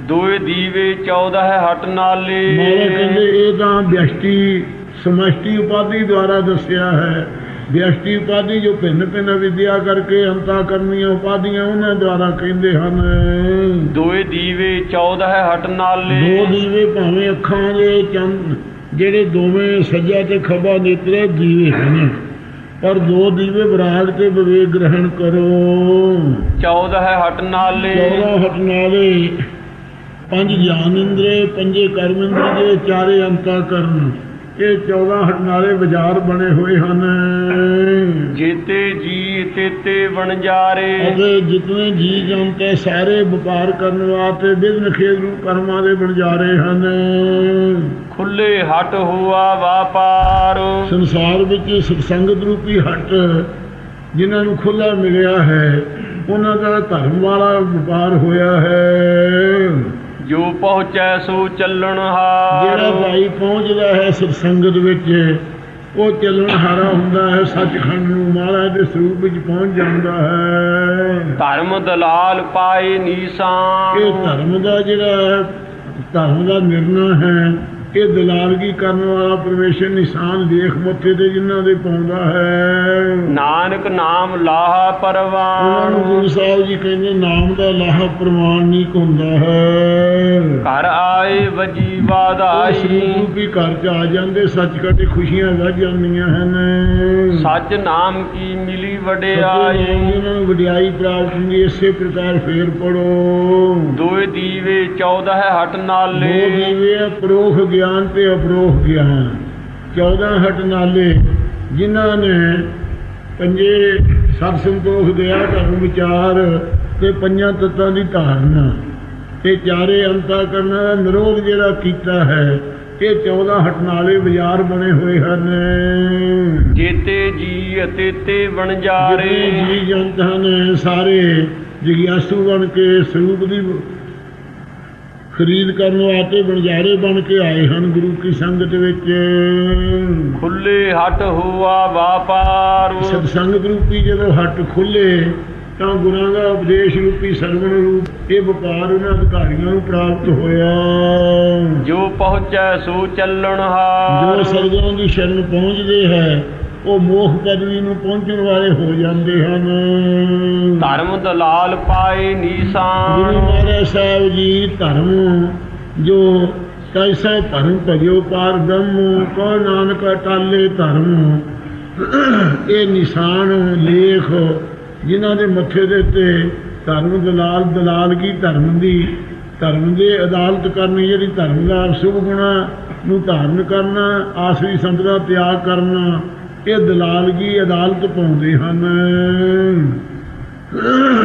ਦੋਏ ਦੀਵੇ 14 ਹੈ ਹਟ ਨਾਲੇ। ਮਹਾਰਾਜ ਕਹਿੰਦੇ ਇਹ ਤਾਂ ਵਿਅਸ਼ਟੀ ਸਮਸ਼ਟੀ ਉਪਾਧੀ ਦੁਆਰਾ ਦੱਸਿਆ ਹੈ। ਵਿਅਸ਼ਟੀ ਉਪਾਧੀ ਜੋ ਭਿੰਨ ਭਿੰਨ ਵਿਦਿਆ ਕਰਕੇ ਅੰਤਾ ਕਰਨੀਆਂ ਉਪਾਧੀਆਂ ਉਹਨਾਂ ਦੁਆਰਾ ਕਹਿੰਦੇ ਹਨ। ਦੋਏ ਦੀਵੇ 14 ਹੈ ਹਟ ਨਾਲੇ। ਦੋ ਦੀਵੇ ਭਾਵੇਂ ਅੱਖਾਂ ਦੇ ਚੰਦ ਜਿਹੜੇ ਦੋਵੇਂ ਸੱਜਾ ਤੇ ਖੱਬਾ ਨੇਤਰੇ ਦੀਵੇ ਹਨ। ਪਰ ਦੋ ਦੀਵੇ ਬਰਾੜ ਕੇ ਵਿਵੇਕ ਗ੍ਰਹਿਣ ਕਰੋ। 14 ਹੈ ਹਟ ਨਾਲੇ। ਚੌਦਾਂ ਹਟ ਨਾਲੇ। ਪੰਜ ਗਿਆਨ ਇੰਦਰੇ ਪੰਜੇ ਕਰਮ ਇੰਦਰੀਏ ਚਾਰੇ ਅੰਤਾ ਕਰਨ ਇਹ 14 ਹਟ ਨਾਲੇ ਬਾਜ਼ਾਰ ਬਣੇ ਹੋਏ ਹਨ। ਜੀਤੇ ਜੀ ਤੇਤੇ ਵਣਜਾਰੇ ਅਤੇ ਜਿਤਨੇ ਜੀ ਜੰਤੇ ਸਾਰੇ ਵਪਾਰ ਕਰਨ ਵਾਸਤੇ ਬਿਜ਼ਨ ਖੇਰੂ ਕਰਮਾਂ ਦੇ ਬਣਜਾਰੇ ਹਨ। ਖੁੱਲੇ ਹਟ ਹੁਆ ਵਾਪਾਰ। ਸੰਸਾਰ ਵਿੱਚ ਸਤਸੰਗਤ ਰੂਪੀ ਹਟ ਜਿਨ੍ਹਾਂ ਨੂੰ ਖੁੱਲਾ ਮਿਲਿਆ ਹੈ ਉਹਨਾਂ ਦਾ ਧਰਮ ਵਾਲਾ ਵਪਾਰ ਹੋਇਆ ਹੈ। ਜੋ ਪਹੁੰਚੈ ਸੋ ਚੱਲਣ ਜਿਹੜਾ ਹਾਰ ਭਾਈ ਪਹੁੰਚਦਾ ਹੈ ਸਤਸੰਗਤ ਵਿੱਚ ਉਹ ਚੱਲਣ ਹਾਰਾ ਹੁੰਦਾ ਹੈ ਸੱਚਖੰਡ ਨੂੰ ਮਹਾਰਾਜ ਦੇ ਸਰੂਪ ਵਿੱਚ ਪਹੁੰਚ ਜਾਂਦਾ ਹੈ। ਧਰਮ ਦਲਾਲ ਪਾਏ ਇਹ ਨੀਸਾਨ ਧਰਮ ਦਾ ਜਿਹੜਾ ਹੈ, ਧਰਮ ਦਾ ਨਿਰਣਾ ਹੈ ਇਹ ਦਲਾਲਗੀ ਕਰਨ ਵਾਲਾ ਪਰਮੇਸ਼ਰ ਨਿਸ਼ਾਨ ਦੇਖ ਮੱਥੇ ਤੇ ਜਿਨ੍ਹਾਂ ਦੇ ਪਾਉਂਦਾ ਹੈ? ਨਾਨਕ ਨਾਮ ਲਾਹਾ ਪਰਵਾਨ। ਗੁਰੂ ਸਾਹਿਬ ਜੀ ਕਹਿੰਦੇ ਨਾਮ ਦਾ ਲਾਹਾ ਪ੍ਰਮਾਣਿਕ ਹੁੰਦਾ ਹੈ। ਘਰ ਆਏ ਵਜੀ ਵਾਧਾਈ ਵੀ ਘਰ ਚ ਆ ਜਾਂਦੇ ਸੱਚ ਕੱਟ ਖੁਸ਼ੀਆਂ ਵੱਜ ਜਾਂਦੀਆਂ ਹਨ। ਸੱਚ ਨਾਮ ਕੀ ਮਿਲੀ ਵਡਿਆਈ? ਉਹਨਾਂ ਨੂੰ ਵਡਿਆਈ ਪ੍ਰਾਪਤ ਹੁੰਦੀ ਇਸੇ ਪ੍ਰਕਾਰ ਫੇਰ ਪੜੋ ਦੋਏ ਦੀਵੇ 14 ਹੈ ਹਟ ਨਾਲੇ। ਦੀਵੇ ਆ, ਪਰੋਖ ਗਿਆਨ ਤੇ ਅਪਰੋਖ ਗਿਆਨ 14 ਹਟ ਨਾਲੇ ਜਿਨ੍ਹਾਂ ਨੇ ਪੰਜੇ ਸਤ ਸੰਤੋਖ ਦਿਆ ਧਰਮ ਵਿਚਾਰ ਤੇ ਪੰਜਾਂ ਤੱਤਾਂ ਦੀ ਧਾਰਨਾ। ਤੇ ਚਾਰੇ ਅੰਤਾ ਕਰਨਾ ਦਾ ਨਿਰੋਧ ਜਿਹੜਾ ਕੀਤਾ ਹੈ ਇਹ 14 ਹਟ ਨਾਲੇ ਬਾਜ਼ਾਰ ਬਣੇ ਹੋਏ ਹਨ। ਜੀਤੇ ਜੀ ਅਤੇ ਤੇ ਵਣਜਾਰੇ ਜੀ ਜੰਤ ਹਨ ਸਾਰੇ ਜਿਗਿਆਸੂ ਬਣ ਕੇ ਸਰੂਪ ਦੀ ਖਰੀਦ ਕਰਨ ਵਾਸਤੇ ਬਣਜਾਰੇ ਬਣ ਕੇ ਆਏ ਹਨ ਗੁਰੂ ਕੀ ਸੰਗਤ ਵਿੱਚ। ਖੁੱਲੇ ਹਟ ਹੁਆ ਵਾਪਾਰ। ਸਤਸੰਗਤ ਰੂਪੀ ਜਦੋਂ ਹੱਟ ਖੁੱਲੇ ਤਾਂ ਗੁਰਾਂ ਦਾ ਉਪਦੇਸ਼ ਰੂਪੀ ਸਰਵਣ ਰੂਪ ਇਹ ਵਪਾਰ ਉਹਨਾਂ ਅਧਿਕਾਰੀਆਂ ਨੂੰ ਪ੍ਰਾਪਤ ਹੋਇਆ। ਜੋ ਪਹੁੰਚੈ ਸੋ ਚੱਲਣ ਜੋ ਹਾਰ ਸਰਗੋਂ ਦੀ ਸ਼ਰਨ ਪਹੁੰਚਦੇ ਹੈ ਉਹ ਮੋਖ ਪਦਵੀ ਨੂੰ ਪਹੁੰਚਣ ਵਾਲੇ ਹੋ ਜਾਂਦੇ ਹਨ। ਧਰਮ ਦਲਾਲ ਪਾਏ ਗੁਰੂ ਨੀਸਾਨ ਮਹਾਰਾਜ ਸਾਹਿਬ ਜੀ ਧਰਮ ਜੋ ਕੈਸਾ ਧਰਮ ਭਜਿਓ ਪਾਰ ਬ੍ਰਹਮ ਕੋ ਨਾਨਕ ਟਾਲੇ ਧਰਮ। ਇਹ ਨਿਸ਼ਾਨ ਲੇਖ ਜਿਨ੍ਹਾਂ ਦੇ ਮੱਥੇ ਦੇ ਉੱਤੇ ਧਰਮ ਦਲਾਲ ਦਲਾਲਗੀ ਧਰਮ ਦੀ ਧਰਮ ਦੇ ਅਦਾਲਤ ਕਰਨੀ ਜਿਹੜੀ ਧਰਮ ਦਾ ਸ਼ੁਭ ਗੁਣਾ ਨੂੰ ਧਾਰਨ ਕਰਨਾ ਆਸਰੀ ਸੰਤ ਦਾ ਤਿਆਗ ਕਰਨਾ ਇਹ ਦਲਾਲਗੀ ਅਦਾਲਤ ਪਾਉਂਦੇ ਹਨ।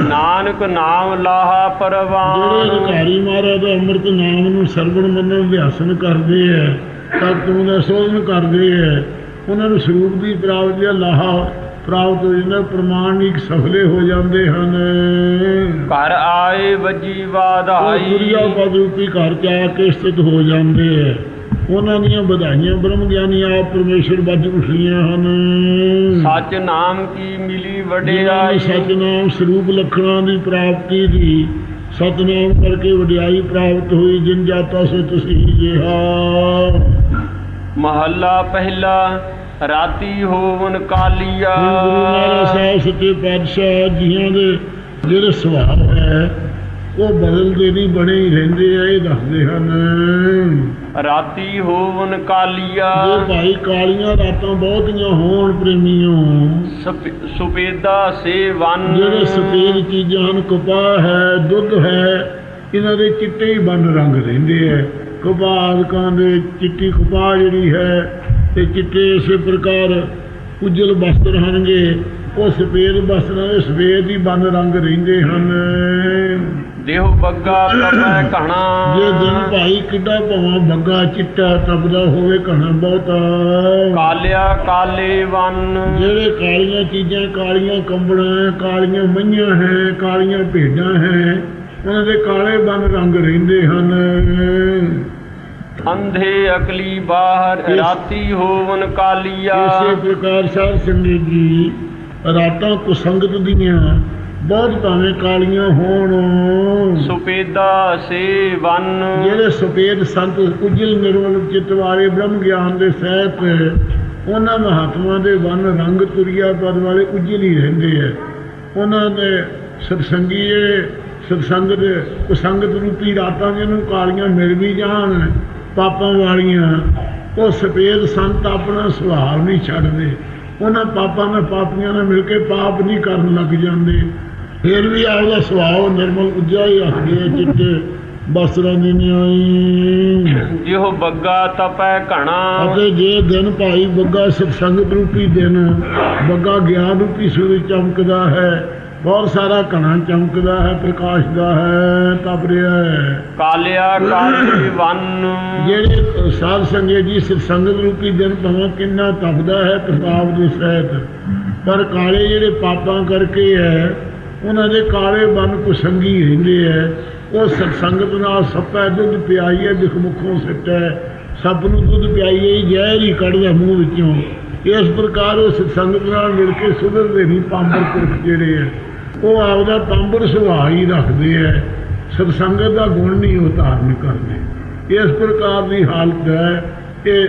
ਨਾਨਕ ਨਾਮ ਲਾਹਾ ਜਿਹੜੇ ਪਰਵਾਨ ਅਧਿਕਾਰੀ ਮਹਾਰਾਜ ਅੰਮ੍ਰਿਤ ਨਾਮ ਨੂੰ ਸਰਵਣ ਮੰਨਣ ਅਭਿਆਸਨ ਕਰਦੇ ਹੈ ਤਤੂ ਦਾ ਸੋਧਨ ਕਰਦੇ ਹੈ ਉਹਨਾਂ ਨੂੰ ਸਰੂਪ ਦੀ ਪ੍ਰਾਪਤੀ ਦਾ ਲਾਹਾ ਪ੍ਰਾਪਤ ਹੋ ਜਾਂਦਾ ਪ੍ਰਮਾਣਿਕ ਸਫਲੇ ਹੋ ਜਾਂਦੇ ਹਨ। ਘਰ ਆਏ ਵਜੀ ਵਾਧਾਈ। ਦੁਰੀਆ ਪਦ ਰੂਪੀ ਘਰ ਆ ਕੇ ਸਥਿਤ ਹੋ ਜਾਂਦੇ ਹੈ ਉਹਨਾਂ ਦੀਆਂ ਵਧਾਈਆਂ ਬ੍ਰਹਮ ਗਿਆਨੀ ਆਪ ਪਰਮੇਸ਼ਰ ਵੱਜ ਉਠੀਆਂ ਹਨ। ਸੱਚ ਨਾਮ ਕੀ ਮਿਲੀ ਵਡਿਆਈ? ਸਤਨਾਮ ਸਰੂਪ ਲਖਣਾਂ ਦੀ ਪ੍ਰਾਪਤੀ ਦੀ ਸਤਨਾਮ ਕਰਕੇ ਵਡਿਆਈ ਪ੍ਰਾਪਤ ਹੋਈ ਜਿਨ ਜਾਤਾ ਸੇ ਤੁਸੀਂ ਜਿਹਾ। ਮਹੱਲਾ ਪਹਿਲਾ ਰਾਤੀ ਹੋਵਨ ਕਾਲੀਆ। ਗੁਰੂ ਸਾਹਿਬ ਸੱਚੇ ਪਾਤਸ਼ਾਹ ਜੀਆਂ ਦੇ ਜਿਹੜੇ ਸੁਭਾਅ ਹੈ ਉਹ ਬਦਲਦੇ ਨਹੀਂ ਬਣੇ ਹੀ ਰਹਿੰਦੇ ਆ ਇਹ ਦੱਸਦੇ ਹਨ। ਰਾਤੀ ਹੋਵਨ ਕਾਲੀਆ। ਜੇ ਭਾਈ ਕਾਲੀਆਂ ਰਾਤਾਂ ਬਹੁਤੀਆਂ ਹੋਣ ਪ੍ਰੇਮੀਓ। ਸਪ- ਸੁਪੇਦਾ ਸੇ ਵਨ। ਜਿਹੜੇ ਸਫੇਦ ਚੀਜ਼ਾਂ ਹਨ ਕਪਾਹ ਹੈ ਦੁੱਧ ਹੈ ਇਹਨਾਂ ਦੇ ਚਿੱਟੇ ਹੀ ਬੰਨ ਰੰਗ ਰਹਿੰਦੇ ਐ ਕਬਾਲਕਾਂ ਦੇ ਚਿੱਟੀ ਕਪਾਹ ਜਿਹੜੀ ਹੈ ਤੇ ਚਿੱਟੇ ਇਸੇ ਪ੍ਰਕਾਰ ਉਜਲ ਬਸਤਰ ਹਨਗੇ ਉਹ ਸਫੇਦ ਬਸਤਰਾਂ ਦੇ ਸਫੇਦ ਹੀ ਬੰਨ ਰੰਗ ਰਹਿੰਦੇ ਹਨ। ਦੇਹ ਬੱਗਾ ਤਪੈ ਘਣਾ। ਜੇ ਦਿਨ ਭਾਈ ਕਿੱਡਾ ਭਵਾਂ ਬੱਗਾ ਚਿੱਟਾ ਤਪਦਾ ਹੋਵੇ ਘਣਾ ਬਹੁਤਾ। ਕਾਲਿਆ ਕਾਲੇ ਵਨ। ਜਿਹੜੇ ਕਾਲੀਆਂ ਚੀਜ਼ਾਂ ਕਾਲੀਆਂ ਕੰਬਲਾਂ ਕਾਲੀਆਂ ਮਈਆਂ ਹੈ ਕਾਲੀਆਂ ਭੇਡਾਂ ਹੈ ਉਹਨਾਂ ਦੇ ਕਾਲੇ ਬੰਨ ਰੰਗ ਰਹਿੰਦੇ ਹਨ। ਅੰਧੇ ਅਕਲੀ ਬਾਹਰ ਰਾਤੀ ਹੋਵਨ ਕਾਲੀਆ। ਇਸੇ ਪ੍ਰਕਾਰ ਸਾਧ ਸੰਗਤ ਜੀ ਰਾਤਾਂ ਕੁਸੰਗਤ ਦੀਆਂ ਬਹੁਤ ਭਾਵੇਂ ਕਾਲੀਆਂ ਹੋਣ। ਸੁਪੇਦਾ ਸੇ ਵਨ। ਜਿਹੜੇ ਸਫੇਦ ਸੰਤ ਉਜਲ ਨਿਰਮਲ ਚਿੱਤ ਵਾਲੇ ਬ੍ਰਹਮ ਗਿਆਨ ਦੇ ਸਹਿਤ ਉਹਨਾਂ ਮਹਾਤਮਾ ਦੇ ਵਨ ਰੰਗ ਤੁਰਿਆ ਪਦ ਵਾਲੇ ਉਜਲ ਹੀ ਰਹਿੰਦੇ ਆ। ਉਹਨਾਂ ਦੇ ਸਤਸੰਗੀ ਸਤਸੰਗ ਦੇ ਕੁਸੰਗਤ ਰੂਪੀ ਰਾਤਾਂ ਜਿਹਨੂੰ ਕਾਲੀਆਂ ਮਿਲ ਵੀ ਜਾਣ ਪਾਪਾਂ ਵਾਲੀਆਂ ਉਹ ਸਫੇਦ ਸੰਤ ਆਪਣਾ ਸੁਭਾਅ ਨਹੀਂ ਛੱਡਦੇ। ਉਹਨਾਂ ਪਾਪਾਂ ਨਾਲ ਪਾਪੀਆਂ ਨਾਲ ਮਿਲ ਕੇ ਪਾਪ ਨਹੀਂ ਕਰਨ ਲੱਗ ਜਾਂਦੇ। ਫਿਰ ਵੀ ਆਪਦਾ ਸੁਭਾਅ ਨਿਰਮਲ ਉੱਜਾ ਹੀ ਰੱਖਦੇ ਚਿੱਟੇ। ਬਸਰਾਂ ਦੀ ਨਿਆਈ ਜਿਹੋ ਬੱਗਾ ਤਪੈ ਘਣਾ। ਅਤੇ ਜੇ ਦਿਨ ਭਾਈ ਬੱਗਾ ਸਤਸੰਗ ਰੂਪੀ ਦਿਨ ਬੱਗਾ ਗਿਆਨ ਰੂਪੀ ਸੂਰਜ ਚਮਕਦਾ ਹੈ ਬਹੁਤ ਸਾਰਾ ਘਣਾ ਚਮਕਦਾ ਹੈ ਪ੍ਰਕਾਸ਼ ਦਾ ਹੈ ਤਪ ਰਿਹਾ ਹੈ। ਕਾਲਿਆ ਕਾਲੇ ਵਨ। ਜਿਹੜੇ ਸਾਧ ਸੰਗਤ ਜੀ ਸਤਸੰਗਤ ਰੂਪੀ ਦਿਨ ਭਾਵੇਂ ਕਿੰਨਾ ਤਪਦਾ ਹੈ ਪ੍ਰਤਾਪ ਦੇ ਸਹਿਤ ਪਰ ਕਾਲੇ ਜਿਹੜੇ ਪਾਪਾਂ ਕਰਕੇ ਹੈ ਉਹਨਾਂ ਦੇ ਕਾਲੇ ਬਨ ਕੁਸੰਗੀ ਰਹਿੰਦੇ ਹੈ ਉਹ ਸਤਸੰਗਤ ਨਾਲ ਸੱਪੈ ਦੁੱਧ ਪਿਆਈਏ, ਦਿਖ ਮੁਖੋਂ ਸਿੱਟੈ। ਸੱਪ ਨੂੰ ਦੁੱਧ ਪਿਆਈਏ ਜ਼ਹਿਰ ਹੀ ਕੱਢਦਾ ਮੂੰਹ ਵਿੱਚੋਂ। ਇਸ ਪ੍ਰਕਾਰ ਉਹ ਸਤਸੰਗਤ ਨਾਲ ਮਿਲ ਕੇ ਸੁਧਰਦੇ ਨਹੀਂ ਪਾਂਬਰ ਪੁਰਖ ਜਿਹੜੇ ਹੈ ਉਹ ਆਪਦਾ ਪਾਂਬਰ ਸੁਭਾਅ ਹੀ ਰੱਖਦੇ ਹੈ ਸਤਸੰਗਤ ਦਾ ਗੁਣ ਨਹੀਂ ਉਹ ਧਾਰਨ ਕਰਦੇ। ਇਸ ਪ੍ਰਕਾਰ ਦੀ ਹਾਲਤ ਹੈ। ਇਹ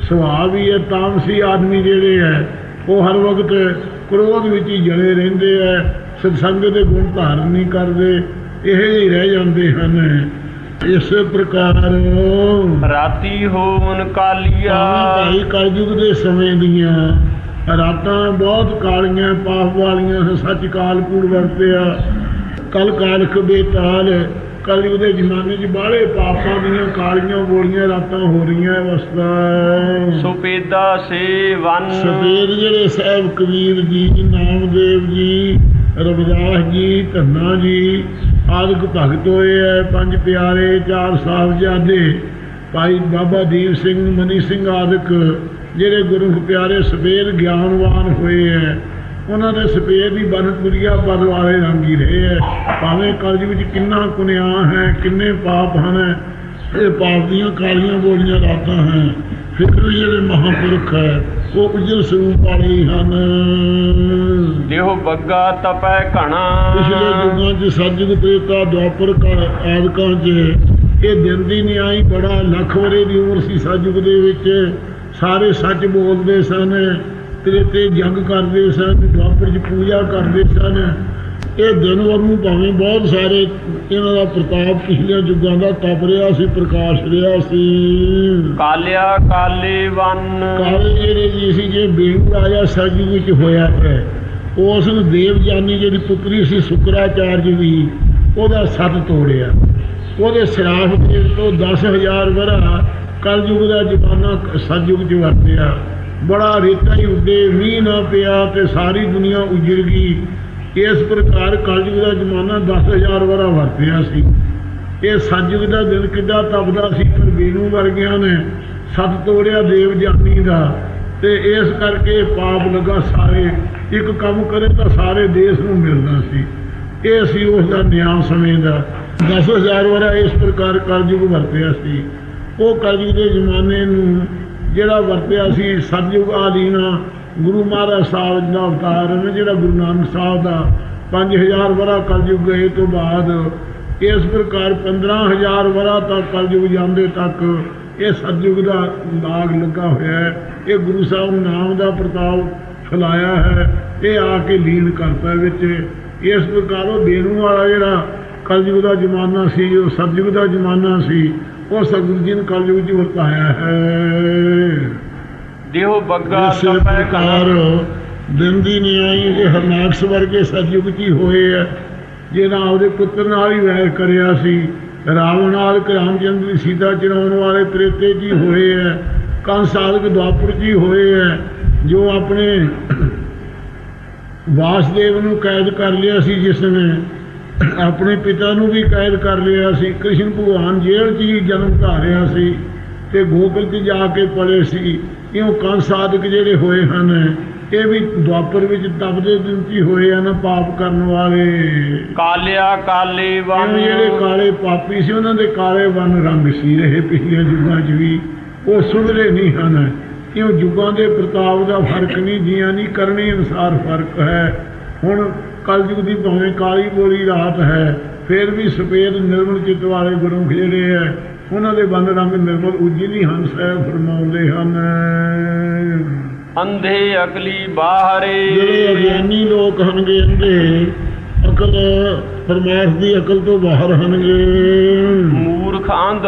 ਸੁਭਾਅ ਵੀ ਹੈ, ਤਾਮਸੀ ਆਦਮੀ ਜਿਹੜੇ ਹੈ ਉਹ ਹਰ ਵਕਤ ਕ੍ਰੋਧ ਵਿੱਚ ਹੀ ਜਲੇ ਰਹਿੰਦੇ ਹੈ ਸਤਸੰਗ ਦੇ ਗੁਣ ਧਾਰਨ ਨਹੀਂ ਕਰਦੇ ਇਹ ਹੀ ਰਹਿ ਜਾਂਦੇ ਹਨ। ਇਸੇ ਪ੍ਰਕਾਰ ਰਾਤੀ ਹੋਵਨ ਕਾਲੀਆ। ਭਾਈ ਕਲਯੁਗ ਦੇ ਸਮੇਂ ਦੀਆਂ ਰਾਤਾਂ ਬਹੁਤ ਕਾਲੀਆਂ ਪਾਪ ਵਾਲੀਆਂ ਸੱਚ ਕਾਲ ਕੂੜ ਵਰਤਿਆ। ਕਲ ਕਾਲਖ ਬੇਤਾਲ ਕਲਯੁਗ ਦੇ ਜ਼ਮਾਨੇ 'ਚ ਬਾਹਲੇ ਪਾਪਾਂ ਦੀਆਂ ਕਾਲੀਆਂ ਬੋਲੀਆਂ ਰਾਤਾਂ ਹੋ ਰਹੀਆਂ ਅਵਸਥਾ। ਸੁਪੇਦਾ ਸੇ ਵਨ। ਸਵੇਰ ਜਿਹੜੇ ਸਾਹਿਬ ਕਬੀਰ ਜੀ ਨਾਮਦੇਵ ਜੀ ਰਵਿਦਾਸ ਜੀ, ਧੰਨਾ ਜੀ, ਆਦਿਕ ਭਗਤ ਹੋਏ ਐ, ਪੰਜ ਪਿਆਰੇ, ਚਾਰ ਸਾਹਿਬਜ਼ਾਦੇ। ਭਾਈ ਬਾਬਾ ਦੀਪ ਸਿੰਘ, ਮਨੀ ਸਿੰਘ ਆਦਿਕ, ਜਿਹੜੇ ਗੁਰੂ ਪਿਆਰੇ ਸਵੇਰ ਗਿਆਨਵਾਨ ਹੋਏ ਐ। ਉਹਨਾਂ ਦੇ ਸਪੇਦ ਹੀ ਬਨਪੁਰੀਆ ਪਦ ਵਾਲੇ ਰੰਗ ਰਹੇ ਐ। ਭਾਵੇਂ ਕਲਯੁਗ ਵਿੱਚ ਕਿੰਨਾ ਕੁਨਿਆ ਹੈ, ਕਿੰਨੇ ਪਾਪ ਹਨ ਇਹ ਪਾਪ ਦੀਆਂ ਕਾਲੀਆਂ ਬੋਲੀਆਂ ਰਾਤਾਂ ਹੈ ਫਿਰ ਵੀ ਜਿਹੜੇ ਮਹਾਂਪੁਰਖ ਹੈ ਉਹ ਉਜਲ ਸਰੂਪ ਵਾਲੇ ਹੀ ਹਨ। ਦੇਹ ਬੱਗਾ ਤਪੈ ਘਣਾ। ਪਿਛਲੇ ਯੁੱਗਾਂ 'ਚ ਸਤਿਯੁਗ ਤ੍ਰੇਤਾ ਦੁਆਪਰ ਕਲ ਆਦਿਕਾਂ 'ਚ ਇਹ ਦਿਨ ਦੀ ਨਿਆਈ ਬੜਾ ਲੱਖ ਵਰੇ ਦੀ ਉਮਰ ਸੀ ਸਤਿਯੁਗ ਦੇ ਵਿੱਚ। ਸਾਰੇ ਸੱਚ ਬੋਲਦੇ ਸਨ ਤ੍ਰੇਤੇ ਜੰਗ ਕਰਦੇ ਸਨ ਦੁਆਪਰ 'ਚ ਪੂਜਾ ਕਰਦੇ ਸਨ। ਇਹ ਦਿਨ ਵਰੂ ਭਾਵੇਂ ਬਹੁਤ ਸਾਰੇ ਇਹਨਾਂ ਦਾ ਪ੍ਰਤਾਪ ਪਿਛਲੇ ਯੁੱਗਾਂ ਦਾ ਤਪ ਰਿਹਾ ਸੀ ਪ੍ਰਕਾਸ਼ ਰਿਹਾ ਸੀ। ਕਾਲਿਆ ਕਾਲੇ ਵਨ। ਕਾਲੇ ਜਿਹੜੇ ਜੀ ਸੀ ਜੇ ਬੇੜੂ ਰਾਜਾ ਸਰਜੀ ਵਿੱਚ ਹੋਇਆ ਹੈ। ਉਸ ਨੂੰ ਦੇਵ ਜਾਨੀ ਜਿਹੜੀ ਪੁੱਤਰੀ ਸੀ ਸ਼ੁਕਰਾਚਾਰਜ ਵੀ ਉਹਦਾ ਸੱਤ ਤੋੜਿਆ। ਉਹਦੇ ਸਰਾਫ ਦੇ ਤੋਂ 10000 ਵਰਾ ਕਲਯੁਗ ਦਾ ਜ਼ਮਾਨਾ ਸਤਯੁਗ ਚ ਵਰਤਿਆ। ਬੜਾ ਰੇਤਾ ਹੀ ਉੱਡੇ ਮੀਂਹ ਨਾ ਪਿਆ ਤੇ ਸਾਰੀ ਦੁਨੀਆ ਉਜੜ ਗਈ। ਇਸ ਪ੍ਰਕਾਰ ਕਲਯੁਗ ਦਾ ਜ਼ਮਾਨਾ 10000 ਵਰਾ ਵਰਤਿਆ ਸੀ। ਇਹ ਸਤਿਯੁਗ ਦਾ ਦਿਨ ਕਿੱਡਾ ਤਪਦਾ ਸੀ, ਪਰ ਵੀਰੂ ਵਰਗਿਆਂ ਨੇ ਸੱਤ ਤੋੜਿਆ ਦੇਵ ਜਾਨੀ ਦਾ ਤੇ ਇਸ ਕਰਕੇ ਪਾਪ ਲੱਗਾ ਸਾਰੇ। ਇੱਕ ਕੰਮ ਕਰੇ ਤਾਂ ਸਾਰੇ ਦੇਸ਼ ਨੂੰ ਮਿਲਦਾ ਸੀ। ਇਹ ਸੀ ਉਸ ਦਾ ਨਿਆਂ ਸਮੇਂ ਦਾ। 10000 ਵਰਾ ਇਸ ਪ੍ਰਕਾਰ ਕਲਯੁਗ ਵਰਤਿਆ ਸੀ। ਉਹ ਕਲਯੁਗ ਦੇ ਜ਼ਮਾਨੇ ਨੂੰ ਜਿਹੜਾ ਵਰਤਿਆ ਸੀ, ਸਤਿਯੁਗ ਆਦੀਨਾ ਗੁਰੂ ਮਹਾਰਾਜ ਸਾਹਿਬ ਦਾ ਅਵਤਾਰ ਨੇ, ਜਿਹੜਾ ਗੁਰੂ ਨਾਨਕ ਸਾਹਿਬ ਦਾ 5000 ਵਰਾ ਕਲਯੁਗ ਗਏ ਤੋਂ ਬਾਅਦ ਇਸ ਪ੍ਰਕਾਰ 15000 ਵਰਾ ਤੱਕ ਕਲਯੁਗ ਜਾਂਦੇ ਤੱਕ ਇਹ ਸਤਿਯੁਗ ਦਾ ਦਾਗ ਲੱਗਾ ਹੋਇਆ ਹੈ। ਇਹ ਗੁਰੂ ਸਾਹਿਬ ਨਾਮ ਦਾ ਪ੍ਰਤਾਪ ਫੈਲਾਇਆ ਹੈ, ਇਹ ਆ ਕੇ ਲੀਨ ਕਰਤਾ ਵਿੱਚ। ਇਸ ਪ੍ਰਕਾਰ ਉਹ ਦੇਣੂ ਵਾਲਾ ਜਿਹੜਾ ਕਲਯੁਗ ਦਾ ਜ਼ਮਾਨਾ ਸੀ, ਉਹ ਸਤਿਯੁਗ ਦਾ ਜ਼ਮਾਨਾ ਸੀ, ਉਹ ਸਤਿਗੁਰੂ ਜੀ ਨੇ ਕਲਯੁਗ ਚ ਵਰਤਾਇਆ ਹੈ। ਦੇਹ ਬੱਗਾ ਤਪੈ ਘਣਾ ਦਿਨ ਦੀ ਨਿਆਈ ਇਹ ਹਰਨਾਕਸ ਵਰਗੇ ਸਤਿਯੁਗ ਹੀ ਹੋਏ ਆ। ਜਿਹਨਾਂ ਆਪਦੇ ਪੁੱਤਰ ਨਾਲ ਹੀ ਵੈਰ ਕਰਿਆ ਸੀ। ਰਾਵਣ ਨਾਲ ਰਾਮਚੰਦਰ ਦੀ ਸੀਤਾ ਚਰਾਉਣ ਵਾਲੇ ਤ੍ਰੇਤੇ ਜੀ ਹੋਏ ਹੈ ਕੰਸ ਆਦਿਕ ਦੁਆਪਰ ਜੀ ਹੋਏ ਹੈ ਜੋ ਆਪਣੇ ਵਾਸਦੇਵ ਨੂੰ ਕੈਦ ਕਰ ਲਿਆ ਸੀ ਜਿਸ ਨੇ ਆਪਣੇ ਪਿਤਾ ਨੂੰ ਵੀ ਕੈਦ ਕਰ ਲਿਆ ਸੀ। ਕ੍ਰਿਸ਼ਨ ਭਗਵਾਨ ਜੇਲ੍ਹ 'ਚ ਹੀ ਜਨਮ ਧਾਰਿਆ ਸੀ ਤੇ ਗੋਕੁਲ 'ਚ ਜਾ ਕੇ ਪਲੇ ਸੀ। ਇਉਂ ਕੰਸ ਆਦਿਕ ਜਿਹੜੇ ਹੋਏ ਹਨ ਇਹ ਵੀ ਦੁਆਪਰ ਵਿੱਚ ਤਪਦੇ ਦਿਨ 'ਚ ਹੀ ਹੋਏ ਹਨ ਪਾਪ ਕਰਨ ਵਾਲੇ। ਕਾਲਿਆ ਕਾਲੇ ਵਨ ਜਿਹੜੇ ਕਾਲੇ ਪਾਪੀ ਸੀ ਉਹਨਾਂ ਦੇ ਕਾਲੇ ਵਨ ਰੰਗ ਸੀ ਰਹੇ ਪਿਛਲੇ ਯੁੱਗਾਂ 'ਚ ਵੀ ਉਹ ਸੁਧਰੇ ਨਹੀਂ ਹਨ। ਕਿਉਂ ਯੁੱਗਾਂ ਦੇ ਪ੍ਰਤਾਪ ਦਾ ਫ਼ਰਕ ਨਹੀਂ ਜੀਆਂ ਨਹੀਂ ਕਰਨੀ ਅਨੁਸਾਰ ਫ਼ਰਕ ਹੈ। ਹੁਣ ਕਲਯੁਗ ਦੀ ਭਾਵੇਂ ਕਾਲੀ ਬੋਲੀ ਰਾਤ ਹੈ ਫਿਰ ਵੀ ਸਫੇਦ ਨਿਰਮਲ ਚਿੱਤ ਵਾਲੇ ਗੁਰੂ ਜਿਹੜੇ ਹੈ ਉਹਨਾਂ ਦੇ ਬੰਦ ਰੰਗ ਨਿਰਮਲ ਉਜਲੀ ਹਨ ਸਾਹਿਬ ਫਰਮਾਉਂਦੇ ਹਨ। ਅੰਧੇ ਅਕਲੀ ਬਾਹਰੇ। ਜਿਹੜੇ ਅਗਿਆਨੀ ਲੋਕ ਹਨਗੇ ਅੰਧੇ ਅਕਲ ਪਰਮਾਰਥ ਦੀ ਅਕਲ ਤੋਂ ਬਾਹਰ ਹਨਗੇ। ਮੂਰਖ ਅੰਧ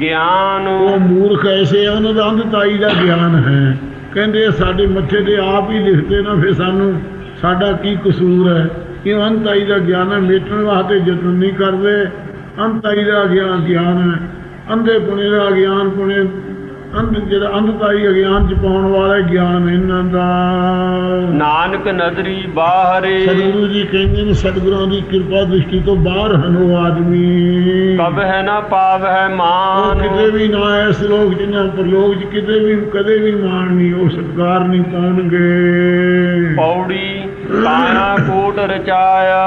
ਗਿਆਨ। ਉਹ ਮੂਰਖ ਐਸੇ ਆ ਉਹਨਾਂ ਦਾ ਅੰਧਤਾਈ ਦਾ ਗਿਆਨ ਹੈ। ਕਹਿੰਦੇ ਸਾਡੇ ਮੱਥੇ ਤੇ ਆਪ ਹੀ ਲਿਖਦੇ ਨਾ ਫਿਰ ਸਾਨੂੰ ਸਾਡਾ ਕੀ ਕਸੂਰ ਹੈ? ਕਿ ਅੰਧਤਾਈ ਦਾ ਗਿਆਨ ਹੈ ਮੇਟਣ ਵਾਸਤੇ ਯਤਨ ਨਹੀਂ ਕਰਦੇ। ਅੰਧਤਾਈ ਦਾ ਗਿਆਨ ਗਿਆਨ ਹੈ। ਅੰਧੇ ਪੁਣੇ ਦਾ ਗਿਆਨ ਪੁਣੇ ਅੰਧ ਜਿਹੜਾ ਅੰਧਤਾਈ ਅਗਿਆਨ ਚ ਪਾਉਣ ਵਾਲਾ ਗਿਆਨ ਇਹਨਾਂ ਦਾ। ਨਾਨਕ ਨਦਰੀ ਬਾਹਰੇ। ਸਤਿਗੁਰੂ ਜੀ ਕਹਿੰਦੇ ਨੇ ਸਤਿਗੁਰਾਂ ਦੀ ਕਿਰਪਾ ਦ੍ਰਿਸ਼ਟੀ ਤੋਂ ਬਾਹਰ ਹਨ ਉਹ ਆਦਮੀ। ਕਬ ਹੈ ਨਾ ਪਾਵ ਹੈ ਮਾਨ। ਕਿਤੇ ਵੀ ਨਾ ਇਸ ਲੋਕ ਚ ਨਾ ਪਰਲੋਕ ਚ ਕਿਤੇ ਵੀ ਕਦੇ ਵੀ ਮਾਣ ਨਹੀਂ ਉਹ ਸਤਕਾਰ ਨਹੀਂ ਪਾਉਣਗੇ। ਪੌੜੀ ਕਾਇਆ ਕੋਟ ਇਹ ਰਚਾਇਆ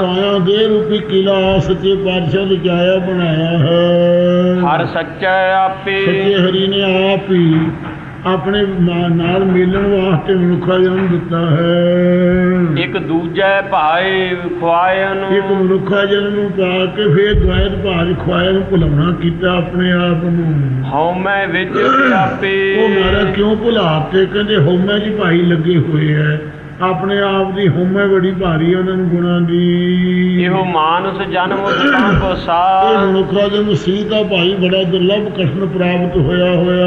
ਕਾਇਆ ਦੇ ਰੂਪੀ ਕਿਲਾ ਸੱਚੇ ਪਾਤਸ਼ਾਹ ਨੇ ਜਾਇਆ ਬਣਾਇਆ ਹੈ। ਹਰ ਸੱਚਾ ਆਪੇ। ਸੱਚੇ ਹਰੀ ਨੇ ਆਪ ਹੀ ਆਪਣੇ ਨਾ- ਨਾਲ ਮਿਲਣ ਵਾਸਤੇ ਮਨੁੱਖਾ ਜਨਮ ਦਿੱਤਾ ਹੈ। ਇੱਕ ਦੂਜੇ ਭਾਏ ਖਵਾਇਨ ਇੱਕ ਮਨੁੱਖਾ ਜਨਮ ਨੂੰ ਪਾ ਕੇ ਫੇਰ ਦੁਆਇਤ ਭਾਜ ਖਵਾਇਆ ਨੂੰ ਭੁਲਾਉਣਾ ਕੀਤਾ ਆਪਣੇ ਆਪ ਨੂੰ। ਹਉਮੈ ਵਿੱਚ ਆਪੇ ਉਹ ਮਾਰਾ ਕਿਉਂ ਭੁਲਾਤੇ ਕਹਿੰਦੇ ਹਉਮੈ ਜੀ ਭਾਈ ਲੱਗੇ ਹੋਏ ਐ ਆਪਣੇ ਆਪ ਦੀ ਹਉਮੈ ਬੜੀ ਭਾਰੀ ਉਹਨਾਂ ਨੂੰ ਗੁਣਾਂ ਦੀ। ਇਹੋ ਮਾਨਸ ਜਨਮ ਉਤਪੰਨ ਇਹ ਸਾਰ ਮਨੁੱਖਾ ਜਨਮ ਸੀ ਤਾਂ ਭਾਈ ਬੜਾ ਦੁਰਲਭ ਕਠਨ ਪ੍ਰਾਪਤ ਹੋਇਆ ਹੋਇਆ।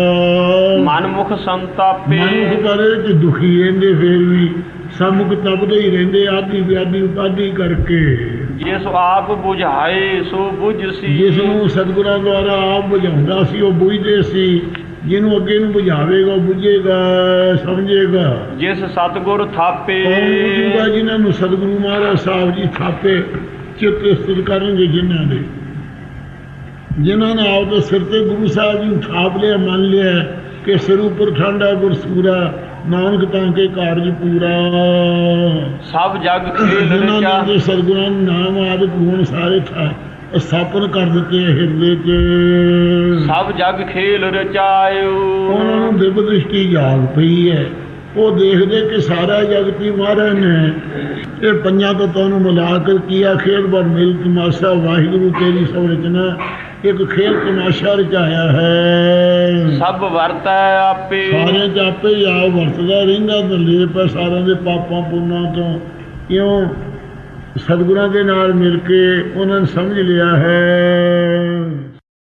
ਮਨਮੁਖ ਸੰਤਾਪੇ। ਮਨੁੱਖ ਬਾਰੇ ਕਿ ਦੁਖੀ ਰਹਿੰਦੇ ਫੇਰ ਵੀ ਸਮੁਖ ਤਪਦੇ ਹੀ ਰਹਿੰਦੇ ਆਦੀ ਵਿਆਦੀ ਉਪਾਦੀ ਕਰਕੇ। ਜਿਸ ਆਪ 부ਝਾਏ ਸੋ 부ਝਸੀ ਜਿਸ ਨੂੰ ਸਤਿਗੁਰਾਂ ਦੁਆਰਾ ਆਪ ਬੁਝਾਉਂਦਾ ਸੀ ਉਹ ਬੁਝਦੇ ਸੀ। ਜਿਹਨੂੰ ਅੱਗੇ ਨੂੰ ਬੁਝਾਵੇਗਾ ਬੁਝੇਗਾ ਸਮਝੇਗਾ। ਜਿਸ ਸਤਗੁਰ ਥਾਪੇ। ਬੁਝੂਗਾ ਜਿਨ੍ਹਾਂ ਨੂੰ ਸਤਿਗੁਰੂ ਮਹਾਰਾਜ ਸਾਹਿਬ ਜੀ ਥਾਪੇ ਚਿੱਤ ਸਥਿਰ ਕਰਨਗੇ ਜਿਨ੍ਹਾਂ ਦੇ। ਜਿਨ੍ਹਾਂ ਨੇ ਆਪਦੇ ਸਿਰ ਤੇ ਗੁਰੂ ਸਾਹਿਬ ਜੀ ਨੂੰ ਥਾਪ ਲਿਆ ਮੰਨ ਲਿਆ ਕਿ ਸਿਰ ਉੱਪਰ ਠੰਡਾ ਗੁਰ ਸੂਰਾ ਨਾਨਕ ਤਾਂ ਕੇ ਕਾਰਜ ਪੂਰਾ। ਸਭ ਜਗ ਖੇਲ ਜਿਨ੍ਹਾਂ ਰਚਾ। ਨੇ ਸਤਿਗੁਰਾਂ ਦੇ ਨਾਮ ਆਦਿ ਗੁਣ ਸਾਰੇ ਥਾ ਸਥਾਪਨ ਕਰ ਦਿੱਤੇ ਹਿਰਦੇ 'ਚ। ਸਭ ਜਗ ਖੇਲ ਰਚਾਇਓ। ਉਹਨਾਂ ਨੂੰ ਦਿਵ ਦ੍ਰਿਸ਼ਟੀ ਜਾਗ ਪਈ ਹੈ। ਉਹ ਦੇਖਦੇ ਕਿ ਸਾਰਾ ਜਗਤ ਹੀ ਮਹਾਰਾਜ ਨੇ ਇਹ ਪੰਜਾਂ ਤੱਤਾਂ ਨੂੰ ਮਿਲਾ ਕੇ ਕੀਆ ਖੇਡ ਬਰ ਮਿਲ ਤਮਾਸ਼ਾ ਵਾਹਿਗੁਰੂ ਤੇਰੀ ਸਭ ਰਚਨਾ ਇੱਕ ਖੇਡ ਤਮਾਸ਼ਾ ਰਚਾਇਆ ਹੈ। ਸਭ ਵਰਤੈ ਆਪੇ। ਸਾਰਿਆਂ ਚ ਆਪੇ ਵਰਤਦਾ ਰਹਿੰਦਾ ਦਲੇਪ ਹੈ ਸਾਰਿਆਂ ਦੇ ਪਾਪਾਂ ਪੁੰਨਾਂ ਤੋਂ। ਕਿਉਂ? ਸਤਿਗੁਰਾਂ ਦੇ ਨਾਲ ਮਿਲ ਕੇ ਉਹਨਾਂ ਨੇ ਸਮਝ ਲਿਆ ਹੈ।